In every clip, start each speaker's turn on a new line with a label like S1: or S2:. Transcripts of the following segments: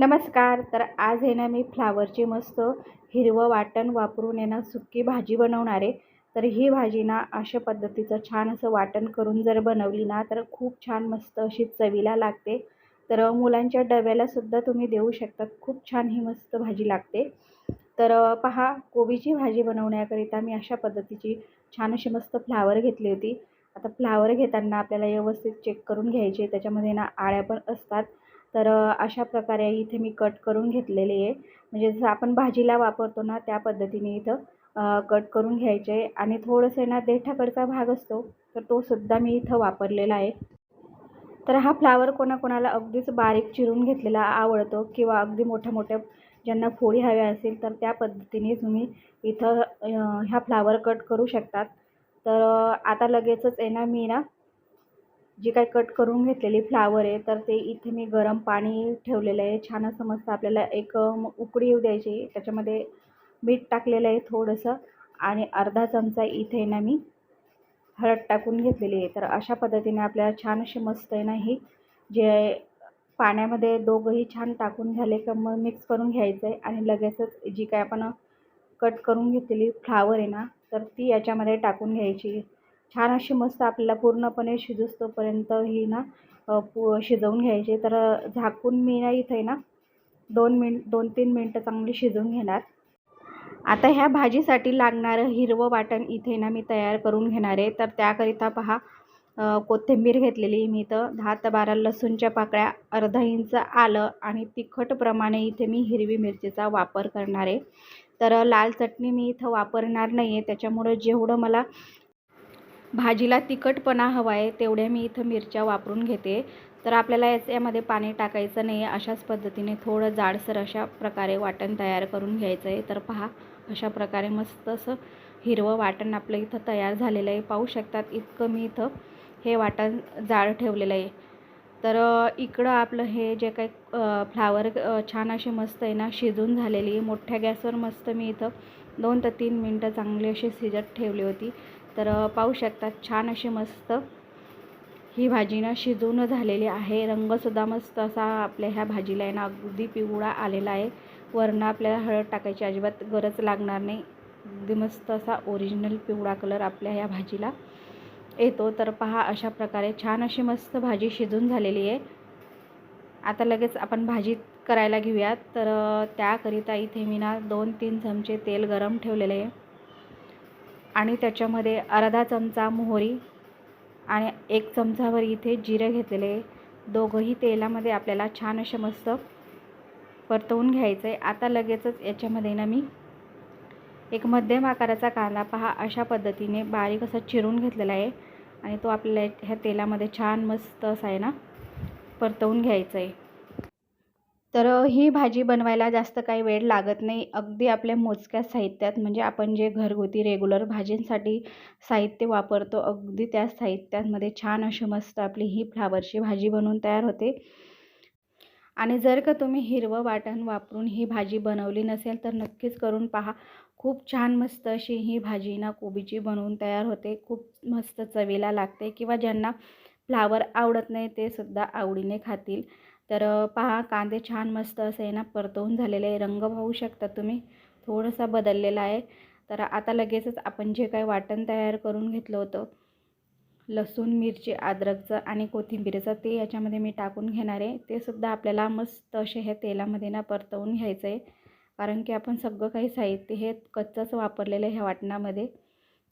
S1: नमस्कार तर आज आहे ना मी फ्लावरची मस्त हिरवं वाटण वापरून आहे ना सुक्की भाजी बनवणार आहे. तर ही भाजी ना अशा पद्धतीचं छान असं वाटण करून जर बनवली ना तर खूप छान मस्त अशी चवीला लागते. तर मुलांच्या डब्यालासुद्धा तुम्ही देऊ शकतात खूप छान ही मस्त भाजी लागते. तर पहा कोबीची भाजी बनवण्याकरिता मी अशा पद्धतीची छान अशी मस्त फ्लावर घेतली होती. आता फ्लावर घेताना आपल्याला व्यवस्थित चेक करून घ्यायचे त्याच्यामध्ये ना आळ्या पण असतात. तर अशा प्रकारे इथे मी कट करून घेतलेली आहे. म्हणजे जसं आपण भाजीला वापरतो ना त्या पद्धतीने इथं कट करून घ्यायचे आणि थोडंसं ना देठाकडचा भाग असतो तर तो सुद्धा मी इथं वापरलेला आहे. तर हा फ्लावर कोणाकोणाला अगदीच बारीक चिरून घेतलेला आवडतो किंवा अगदी मोठ्या मोठ्या ज्यांना फोडी हव्या असेल तर त्या पद्धतीने तुम्ही इथं ह्या फ्लावर कट करू शकतात. तर आता लगेचच आहे ना मी ना जी काही कट करून घेतलेली फ्लावर आहे तर ते इथे मी गरम पाणी ठेवलेलं आहे. छान असं मस्त आपल्याला एक उकडी येऊ द्यायची. त्याच्यामध्ये मीठ टाकलेलं आहे थोडंसं आणि अर्धा चमचा इथे ना मी हळद टाकून घेतलेली आहे. तर अशा पद्धतीने आपल्याला छान अशी मस्त आहे ना ही जे पाण्यामध्ये दोघंही छान टाकून झाले का मग मिक्स करून घ्यायचं आहे. आणि लगेचच जी काय आपण कट करून घेतलेली फ्लावर आहे ना तर ती याच्यामध्ये टाकून घ्यायची. छान अशी मस्त आपल्याला पूर्णपणे शिजोस्तोपर्यंत ही ना पू शिजवून घ्यायची. तर झाकून मी ना इथे ना दोन मिन दोन तीन मिनटं चांगली शिजवून घेणार. आता ह्या भाजीसाठी लागणारं हिरवं वाटण इथे ना मी तयार करून घेणार आहे. तर त्याकरिता पहा कोथिंबीर घेतलेली मी इथं. दहा ते बारा लसूणच्या पाकळ्या अर्धा इंच आलं आणि तिखटप्रमाणे इथे मी हिरवी मिरचीचा वापर करणार आहे. तर लाल चटणी मी इथं वापरणार नाही आहे त्याच्यामुळं जेवढं मला भाजीला तिखटपणा हवा आहे तेवढ्या मी इथं मिरच्या वापरून घेते. तर आपल्याला याच्यामध्ये पाणी टाकायचं नाही आहे अशाच पद्धतीने थोडं जाडसर अशा प्रकारे वाटण तयार करून घ्यायचं आहे तर पहा अशा प्रकारे मस्त असं हिरवं वाटण आपलं इथं तयार झालेलं आहे. पाहू शकतात इतकं मी इथं हे वाटण जाड ठेवलेलं आहे. तर इकडं आपलं हे जे काही फ्लावर छान असे मस्त आहे ना शिजून झालेली मोठ्या गॅसवर मस्त मी इथं दोन ते तीन मिनटं चांगली अशी शिजत ठेवली होती. तर पाहू शकतात छान अशी मस्त. ही भाजी ना शिजून झालेली आहे. रंगसुद्धा मस्त असा आपल्या ह्या भाजीला आहे ना अगदी पिवळा आलेला आहे. वरनं आपल्याला हळद टाकायची अजिबात गरज लागणार नाही. अगदी मस्त असा ओरिजिनल पिवळा कलर आपल्या ह्या भाजीला येतो. तर पहा अशा प्रकारे छान अशी मस्त भाजी शिजून झालेली आहे. आता लगेच आपण भाजी करायला घेऊयात. तर त्याकरिता इथे मी ना दोन तीन चमचे तेल गरम ठेवलेले आहे. आणि त्याच्यामध्ये अर्धा चमचा मोहरी आणि एक चमचावर इथे जिरं घेतलेले दोघंही तेलामध्ये आपल्याला छान असे मस्त परतवून घ्यायचं आहे. आता लगेचच याच्यामध्ये ना मी एक मध्यम आकाराचा कांदा पहा अशा पद्धतीने बारीक असा चिरून घेतलेला आहे. आणि तो आपल्याला ह्या तेलामध्ये छान मस्त असा आहे ना परतवून घ्यायचं आहे. तर ही भाजी बनवायला जास्त काही वेळ लागत नाही. अगदी आपल्या मोजक्या साहित्यात म्हणजे आपण जे घरगुती रेग्युलर भाजींसाठी साहित्य वापरतो अगदी त्या साहित्यांमध्ये छान अशी मस्त आपली ही फ्लावरची भाजी बनवून तयार होते. आणि जर का तुम्ही हिरवं वाटण वापरून ही भाजी बनवली नसेल तर नक्कीच करून पहा. खूप छान मस्त अशी ही भाजी ना कोबीची बनवून तयार होते. खूप मस्त चवीला लागते किंवा ज्यांना फ्लावर आवडत नाही ते सुद्धा आवडीने खातील. तर पहा कांदे छान मस्त असे आहे ना परतवून झालेले आहे. रंग पाहू शकता तुम्ही. थोडासा बदललेला आहे. तर आता लगेचच आपण जे काही वाटण तयार करून घेतलं होतं लसूण मिरची अद्रकचं आणि कोथिंबीरचं ते याच्यामध्ये मी टाकून घेणार आहे. ते सुद्धा आपल्याला मस्त असे हे तेलामध्ये ना परतवून घ्यायचं आहे. कारण की आपण सगळं काही साहित्य हे कच्चंच वापरलेलं आहे ह्या वाटणामध्ये.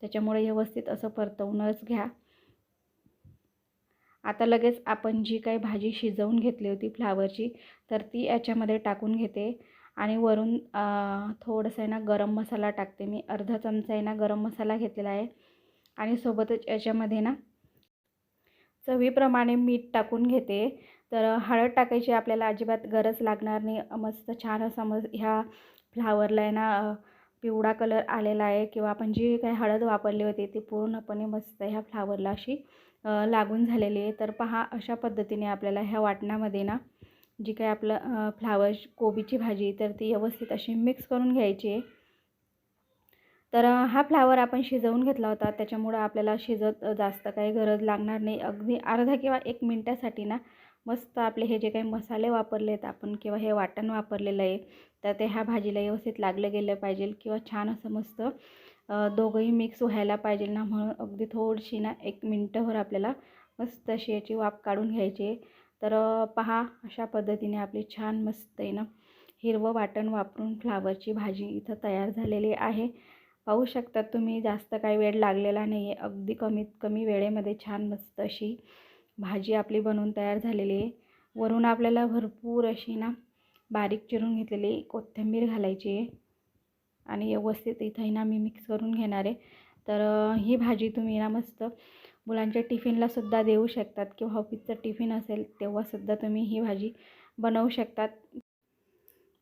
S1: त्याच्यामुळे व्यवस्थित असं परतवूनच घ्या. आता लगेच आपण जी काही भाजी शिजवून घेतली होती फ्लावरची तर ती याच्यामध्ये टाकून घेते. आणि वरून थोडंसं आहे ना गरम मसाला टाकते मी. अर्धा चमचा आहे ना गरम मसाला घेतलेला आहे. आणि सोबतच याच्यामध्ये ना चवीप्रमाणे मीठ टाकून घेते. तर हळद टाकायची आपल्याला अजिबात गरज लागणार नाही. मस्त छान असं मग ह्या फ्लावरला आहे ना पिवळा कलर आलेला आहे. किंवा आपण जी काही हळद वापरली होती ती पूर्णपणे मस्त ह्या फ्लावरला अशी. लागून झालेली आहे. तर पहा अशा पद्धतीने आपल्याला ह्या वाटणामध्ये ना जी काय आपलं फ्लावर कोबीची भाजी तर ती व्यवस्थित अशी मिक्स करून घ्यायची आहे. तर हा फ्लावर आपण शिजवून घेतला होता. त्याच्यामुळं आपल्याला शिजत जास्त काही गरज लागणार नाही. अगदी अर्धा किंवा एक मिनटासाठी ना मस्त आपले हे जे काही मसाले वापरले आहेत आपण किंवा हे वाटण वापरलेलं आहे तर ते ह्या भाजीला व्यवस्थित लागलं गेलं पाहिजे किंवा छान असं मस्त दोघंही मिक्स व्हायला पाहिजे ना म्हणून अगदी थोडीशी ना एक मिनटंभर आपल्याला मस्त अशी याची वाफ काढून घ्यायची. आहे तर पहा अशा पद्धतीने आपली छान मस्त आहे ना हिरवं वाटण वापरून फ्लावरची भाजी इथं तयार झालेली आहे. पाहू शकता तुम्ही जास्त काही वेळ लागलेला नाही आहे अगदी कमीत कमी वेळेमध्ये छान मस्त अशी भाजी आपली बनवून तयार झालेली आहे. वरून आपल्याला भरपूर अशी ना बारीक चिरून घेतलेली कोथिंबीर घालायची आहे. आणि व्यवस्थित इथंही ना मी मिक्स करून घेणार आहे. तर ही भाजी तुम्ही ना मस्त मुलांच्या टिफिनलासुद्धा देऊ शकतात किंवा ऑफिसचं टिफिन असेल तेव्हासुद्धा तुम्ही ही भाजी बनवू शकतात.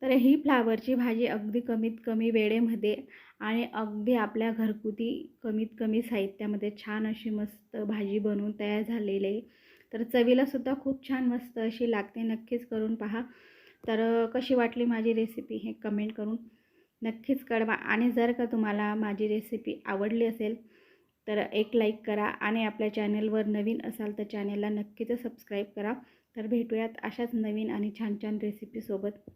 S1: तर ही फ्लावरची भाजी अगदी कमीत कमी वेळेमध्ये आणि अगदी आपल्या घरगुती कमीत कमी साहित्यामध्ये छान अशी मस्त भाजी बनवून तयार झालेली आहे. तर चवीलासुद्धा खूप छान मस्त अशी लागते. नक्कीच करून पहा. तर कशी वाटली माझी रेसिपी हे कमेंट करून. नक्कीच कळवा. आणि जर का तुम्हाला माझी रेसिपी आवडली असेल तर एक लाईक करा आणि आपल्या चॅनलवर नवीन असाल तर चॅनलला नक्कीच सबस्क्राईब करा. तर भेटूयात अशाच नवीन आणि छान छान रेसिपीसोबत